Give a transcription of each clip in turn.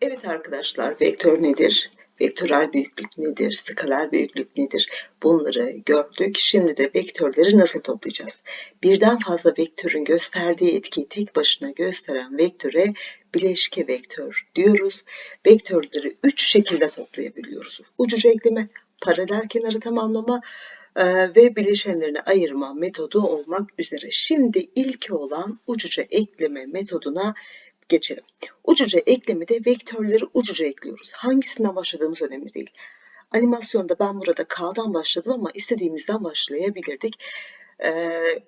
Evet arkadaşlar, vektör nedir? Vektörel büyüklük nedir? Skaler büyüklük nedir? Bunları gördük. Şimdi de vektörleri nasıl toplayacağız? Birden fazla vektörün gösterdiği etkiyi tek başına gösteren vektöre bileşke vektör diyoruz. Vektörleri üç şekilde toplayabiliyoruz. Ucuca ekleme, paralel kenarı tamamlama e, ve bileşenlerini ayırma metodu olmak üzere. Şimdi ilki olan ucuca ekleme metoduna geçelim. Ucuca eklemede vektörleri ucuca ekliyoruz. Hangisinden başladığımız önemli değil. Animasyonda ben burada K'dan başladım ama istediğimizden başlayabilirdik. Ee,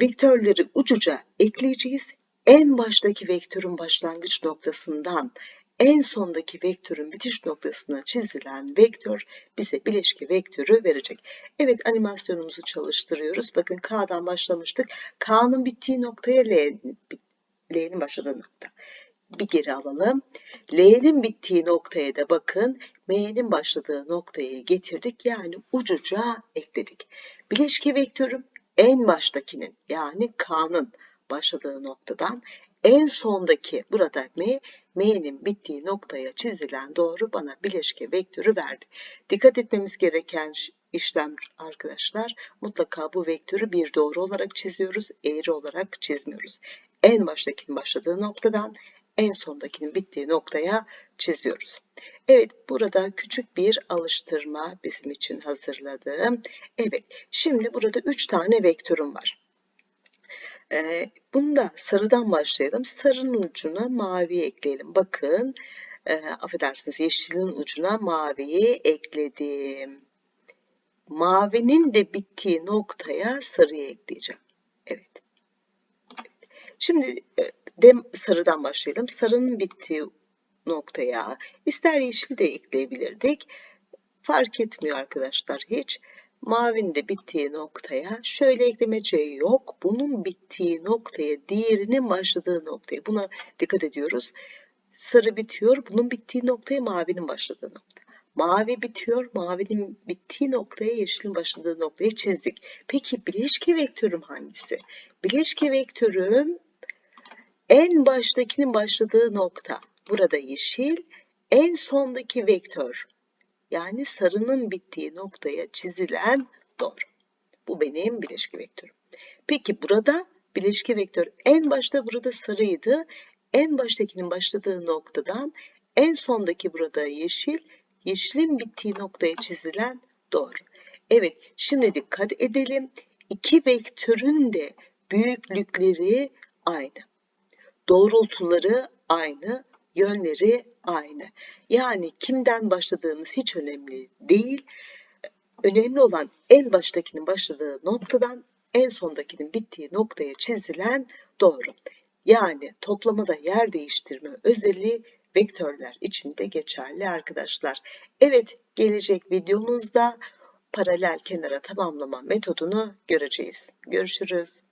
vektörleri ucuca ekleyeceğiz. En baştaki vektörün başlangıç noktasından en sondaki vektörün bitiş noktasına çizilen vektör bize bileşke vektörü verecek. Evet animasyonumuzu çalıştırıyoruz. Bakın K'dan başlamıştık. K'nın bittiği noktaya L L'nin başladığı nokta. Bir geri alalım. L'nin bittiği noktaya da bakın M'nin başladığı noktayı getirdik. Yani ucuca ekledik. Bileşke vektörüm en baştakinin yani K'nın başladığı noktadan en sondaki burada M, M'nin bittiği noktaya çizilen doğru bana bileşke vektörü verdi. Dikkat etmemiz gereken işlem arkadaşlar mutlaka bu vektörü bir doğru olarak çiziyoruz, eğri olarak çizmiyoruz. En baştakinin başladığı noktadan en sondakinin bittiği noktaya çiziyoruz. Evet burada küçük bir alıştırma bizim için hazırladım. Evet şimdi burada 3 tane vektörüm var. Ee, bunda sarıdan başlayalım. Sarının ucuna mavi ekleyelim. Bakın e, affedersiniz yeşilin ucuna maviyi ekledim. Mavinin de bittiği noktaya sarıyı ekleyeceğim. Şimdi e, dem sarıdan başlayalım. Sarının bittiği noktaya ister yeşil de ekleyebilirdik. Fark etmiyor arkadaşlar hiç. Mavinin de bittiği noktaya şöyle eklemece yok. Bunun bittiği noktaya diğerinin başladığı noktaya. Buna dikkat ediyoruz. Sarı bitiyor. Bunun bittiği noktaya mavinin başladığı nokta. Mavi bitiyor. Mavinin bittiği noktaya yeşilin başladığı noktayı çizdik. Peki bileşke vektörüm hangisi? Bileşke vektörüm en baştakinin başladığı nokta. Burada yeşil. En sondaki vektör. Yani sarının bittiği noktaya çizilen doğru. Bu benim bileşke vektörüm. Peki burada bileşke vektör en başta burada sarıydı. En baştakinin başladığı noktadan en sondaki burada yeşil, yeşilin bittiği noktaya çizilen doğru. Evet, şimdi dikkat edelim. İki vektörün de büyüklükleri aynı. Doğrultuları aynı, yönleri aynı. Yani kimden başladığımız hiç önemli değil. Önemli olan en baştakinin başladığı noktadan en sondakinin bittiği noktaya çizilen doğru. Yani toplamada yer değiştirme özelliği vektörler için de geçerli arkadaşlar. Evet gelecek videomuzda paralel kenara tamamlama metodunu göreceğiz. Görüşürüz.